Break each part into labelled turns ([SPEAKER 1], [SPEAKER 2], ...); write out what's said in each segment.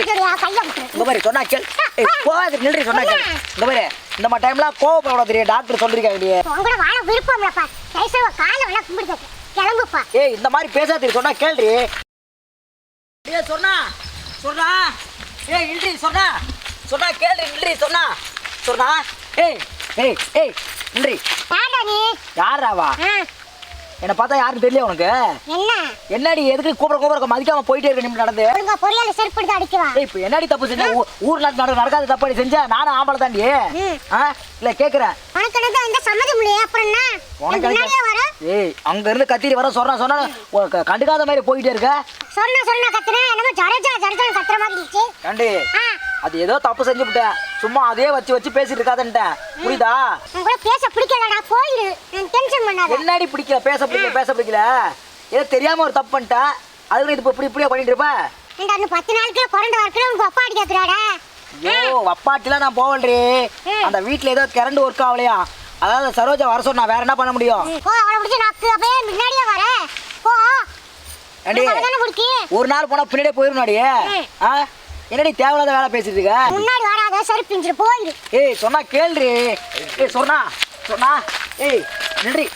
[SPEAKER 1] இந்த மாதிரி சொன்னா கேள் ஏய் போகாது நில்றி சொன்னா கேள் இந்த மாதிரி இந்த மாதிரி டைம்லாம் கோவப்படக்கூடாது தெரியும்? டாக்டர் சொல்லிருக்காங்க
[SPEAKER 2] வாழ தயவுசெய்து காலை வேணா கும்பிடுங்க கிளம்புப்பா
[SPEAKER 1] ஏய் இந்த மாதிரி பேசாத சொன்னா கேள்றி ஏய் சொன்னா சொன்னா. ஏய் நில்றி சொன்னா. சொன்னா கேள்றி நில்றி சொன்னா. சொன்னா. ஏய் ஏய் ஏய் நில்றி.
[SPEAKER 2] ஏண்டா நீ?
[SPEAKER 1] யாராவா என்னை பார்த்தா யாரும் தெரியல உனக்கு?
[SPEAKER 2] என்ன?
[SPEAKER 1] என்னடி எதுக்கு கூப்பிட கூப்பிட மதிக்காம போயிட்டே இருக்க நிமிடம் நடந்து
[SPEAKER 2] ஒழுங்கா பொரியல் செருப்பு எடுத்து அடிக்கவா?
[SPEAKER 1] ஏய் இப்போ என்னடி தப்பு செஞ்ச? ஊர்ல நட நடக்காத தப்பு செஞ்ச? நானும் ஆம்பளை தாண்டி. ஆ? இல்ல கேக்குறேன்.
[SPEAKER 2] உனக்கு எனக்கு எந்த சம்மதம் இல்லையா அப்புறம் என்ன?
[SPEAKER 1] உனக்கு
[SPEAKER 2] வர.
[SPEAKER 1] ஏய் அங்க இருந்து கத்திரி வர சொன்னா சொன்னா கண்டுக்காத மாதிரி போயிட்டே இருக்க.
[SPEAKER 2] சொன்ன சொன்ன கத்துறேன். என்னமோ ஜரஜா ஜரஜா கத்துற மாதிரி இருந்துச்சு.
[SPEAKER 1] கண்டி அது ஏதோ தப்பு செஞ்சு விட்டேன் சும்மா அதே வச்சு வச்சு பேசிட்டு இருக்காதன்ட்டேன் புரியுதா?
[SPEAKER 2] உன் கூட பேச பிடிக்கலடா போயிரு நான் டென்ஷன் பண்ணாத.
[SPEAKER 1] என்னடி பிடிக்கல? பேச பிடிக்கல பேச பிடிக்கல? ஏதோ தெரியாம ஒரு தப்பு பண்ணிட்டேன் அதுக்கு இது இப்ப இப்படி இப்படியே பண்ணிட்டு
[SPEAKER 2] ஏண்டா இன்னும் பத்து நாளுக்கு பிறந்த வரக்குள்ள உனக்கு அப்பா அடி கேட்குறாடா
[SPEAKER 1] ஐயோ அப்பாட்டிலாம் நான் போவல்றி. அந்த வீட்ல ஏதோ கரண்ட் ஒர்க் ஆகலையா? அதாவது சரோஜா வர சொன்னா வேற என்ன பண்ண முடியும்?
[SPEAKER 2] போ அவளை பிடிச்சி நக்கு அப்படியே முன்னாடியே வர போ.
[SPEAKER 1] ஒரு நாள் போனா பின்னாடியே போயிருந்தாடி
[SPEAKER 2] ம்.
[SPEAKER 1] ஆ? என்னடி தேவையில்லாத வேலை பேசிட்டு இருக்க?
[SPEAKER 2] முன்னாடி செருப்பு பிஞ்சிரு போயிரு.
[SPEAKER 1] ஏய் சொன்னா கேள்றி ஏய் சொன்னா சொன்னா ஏய் நின்றி.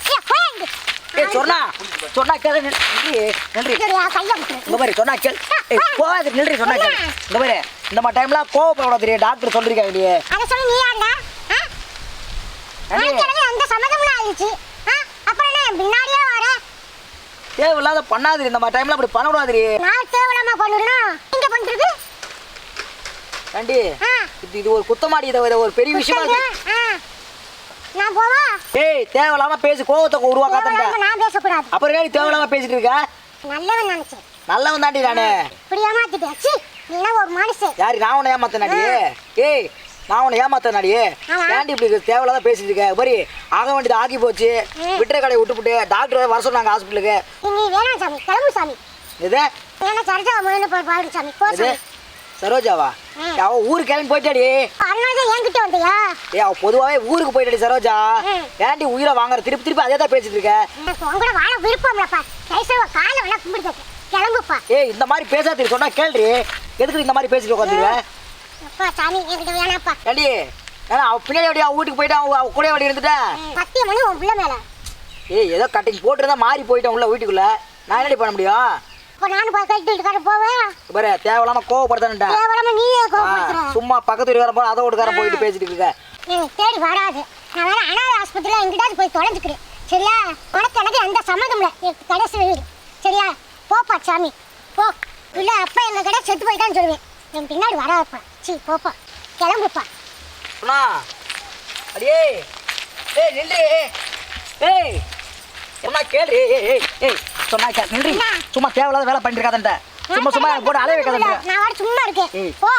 [SPEAKER 1] ஏய் சொன்னா சொன்னா கேளு நின்றி நின்றி. இந்த மாதிரி சொன்னா கேள். ஏய் போகாது நின்றி சொன்னா கேள். இந்த மாதிரி இந்த மாதிரி டைம்லாம் தெரியும்? டாக்டர் சொல்லிருக்காங்க இல்லையே
[SPEAKER 2] அதை சொல்லி நீ யாருடா? எந்த சம்மதமும் ஆயிடுச்சு. அப்புறம் என்ன என் பின்னாடியே வர?
[SPEAKER 1] தேவையில்லாத பண்ணாது இந்த மாதிரி டைம்ல அப்படி பண்ணக்கூடாது
[SPEAKER 2] நான் தேவையில்லாம பண்ணுறேன்னா, நீங்க பண்றது?
[SPEAKER 1] ஏண்டி?
[SPEAKER 2] ஆ.
[SPEAKER 1] இது இது ஒரு குத்தமாடி இதை இதை ஒரு பெரிய விஷயமா இருக்கு.
[SPEAKER 2] நான் போவா?
[SPEAKER 1] ஏய் தேவையில்லாம பேசி கோவத்தை
[SPEAKER 2] தேவையில்லாம நான் பேசக்கூடாது.
[SPEAKER 1] அப்புறம் ஏன் தேவையில்லாம பேசிட்டு இருக்க?
[SPEAKER 2] நல்லவன் நினைச்சேன்.
[SPEAKER 1] நல்லவன் தாண்டி நானு.
[SPEAKER 2] இப்படி ஏமாத்திட்டேன். சீ, நீலாம் ஒரு மனுஷன்.
[SPEAKER 1] யாரு நான் உன்னை ஏமாத்தனாடி ஏய் நான் உன்னை ஏமாத்தனாடி. ஏன்டி இப்படி தேவையில்லாத பேசிட்டு இருக்க. பரி ஆக வேண்டியது ஆகி போச்சு. விட்டுற கடையை விட்டுப்புட்டு டாக்டர் வர சொன்னாங்க ஹாஸ்பிட்டலுக்கு
[SPEAKER 2] நீ நீ வேணாம் சாமி. கிளம்பு சாமி.
[SPEAKER 1] இது
[SPEAKER 2] வேணா சரிஜா போய் பாரு சாமி. போ சாமி.
[SPEAKER 1] சரோஜாவா. அவ ஊருக்கு கிளம்பி போயிட்டாடி.
[SPEAKER 2] என்கிட்ட வந்தியா?
[SPEAKER 1] ஏ அவ பொதுவாவே ஊருக்கு போயிட்டாடி சரோஜா. ஏன்டி உயிரை வாங்குற? திருப்பி திருப்பி அதே தான் பேசிட்டு இருக்க.
[SPEAKER 2] உன் கூட வாழ விருப்பம் இல்லப்பா கைசவ காலை வேணா கும்பிடுங்க கிளம்புப்பா.
[SPEAKER 1] ஏய் இந்த மாதிரி பேசாத சொன்னா கேள்றி. எதுக்கு இந்த மாதிரி பேசிட்டு உட்காந்துருக்க
[SPEAKER 2] அப்பா சாமி என்கிட்ட வேணாப்பா.
[SPEAKER 1] ஏண்டி? ஏன்னா அவ பின்னாடி அப்படியே அவ வீட்டுக்கு போயிட்டா அவ கூட அப்படி இருந்துட்டேன்
[SPEAKER 2] சத்தியம் பண்ணி உன் பிள்ளை மேல.
[SPEAKER 1] ஏய் ஏதோ கட்டிங் போட்டுருந்தா மாறி போயிட்டேன் உள்ள வீட்டுக்குள்ள. நான் என்னடி பண்ண முடியும்?
[SPEAKER 2] இப்போ நானும் கட்டிட்டு கடை போவேன்
[SPEAKER 1] பாரு தேவையில்லாம கோவப்படுத்தான்ட்டேன்
[SPEAKER 2] தேவையில்லாம நீயே கோபப்படுத்துற
[SPEAKER 1] சும்மா பக்கத்து வீட்டுக்காரன் போல அதை வீட்டுக்காரன் போயிட்டு பேசிட்டு இருக்க.
[SPEAKER 2] தேடி வராது. நான் வேணா அனாதை ஆஸ்பத்திரியில் எங்கிட்டாவது போய் தொலைஞ்சுக்கிறேன். சரியா? உனக்கு எனக்கு எந்த சம்மதம் இல்லை. கடைசி வீடு. சரியா? போப்பா சாமி. போ. இல்லை அப்பா எங்க கடை செத்து போயிட்டான்னு சொல்லுவேன். என் பின்னாடி வராதப்பா சீ போப்பா கிளம்புப்பா
[SPEAKER 1] சொன்னா அடியே. ஏய் நில்லு. ஏய். சொன்னா கேளு? ஏய் ஏய். சொன்னா
[SPEAKER 2] என்ன?
[SPEAKER 1] சும்மா. தேவையில்லாத வேலை பண்ணிட்டு இருக்காதன்ட்ட சும்மா சும்மா போட்டு அலைய வைக்காதன்ட்ட.
[SPEAKER 2] நான் சும்மா இருக்கேன்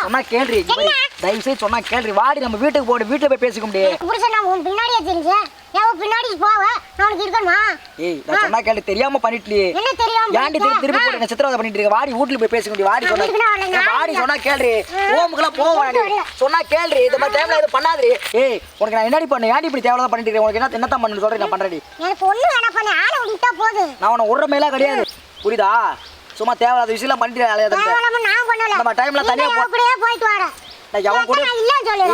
[SPEAKER 1] சொன்னா கேள்றி.
[SPEAKER 2] என்ன?
[SPEAKER 1] தயவு செய்து சொன்னா கேள்றி. வாடி நம்ம வீட்டுக்கு போடு. வீட்டுல போய் பேசிக்க முடியும்
[SPEAKER 2] புருஷன் நான் உன் பின்னாடியே தெரிஞ்சேன் ஏன் பின்னாடி போவ? நான் உனக்கு இருக்கணுமா?
[SPEAKER 1] ஏய் நான் சொன்னா கேளு. தெரியாம பண்ணிட்டு
[SPEAKER 2] என்ன தெரியாம
[SPEAKER 1] ஏன்டி திருப்பி திருப்பி போட்டு என்ன சித்திரவதை பண்ணிட்டு இருக்க? வாடி வீட்டுல போய் பேசிக்க முடியும் வாடி சொன்னா வாடி. சொன்னா கேள்றி
[SPEAKER 2] ஆ.
[SPEAKER 1] ஓமுக்கெல்லாம் போக வேண்டாம். சொன்னா கேள்றி இந்த மாதிரி டைம்ல எதுவும் பண்ணாதே ஏய் உனக்கு நான் என்னடி பண்ணு ஏன்டி இப்படி தேவையில்லாத பண்ணிட்டு இருக்கேன் உனக்கு என்ன என்னத்தான் பண்ணு சொல்றேன் நான் பண்றேன்
[SPEAKER 2] எனக்கு ஒண்ணு வேணாம் பண்ண. ஆளை
[SPEAKER 1] நான் உன்னை விடுற மேலாம் கிடையாது. புரியுதா? சும்மா தேவையில்லாத விஷயம்லாம் பண்ணிட்டு அலையாத
[SPEAKER 2] நான் பண்ணல.
[SPEAKER 1] நம்ம
[SPEAKER 2] நீ
[SPEAKER 1] தனியா போ-
[SPEAKER 2] கூடயே போயிட்டு வர
[SPEAKER 1] நான் எவன் கூட. ஏய்,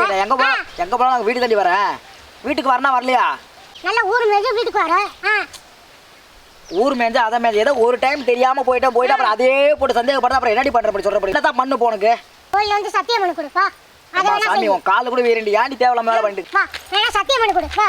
[SPEAKER 1] நான் எங்க போனா எங்க போனா நான் வீடு தாண்டி வரேன். வீட்டுக்கு வரனா வரலையா?
[SPEAKER 2] நல்ல ஊர் மேய்ச்சி வீட்டுக்கு வர ஆ.
[SPEAKER 1] ஊர் மேஞ்சா அதை மேஞ்சா. ஏதோ ஒரு டைம் தெரியாம போயிட்டேன் போயிட்டு அப்புறம் அதே போட்டு சந்தேகப்படுறது அப்புறம் என்னடி பண்ற அப்படி சொல்ற தான் பண்ணு போனுக்கு
[SPEAKER 2] கோயில் வந்து சத்தியம் பண்ணி கொடுப்பா
[SPEAKER 1] சாமி. உன் காலு கூட வேறண்டி ஏன்டி தேவையில்லாம வேலை பண்ணிட்டு?
[SPEAKER 2] சத்தியம் பண்ணி கொடு வா.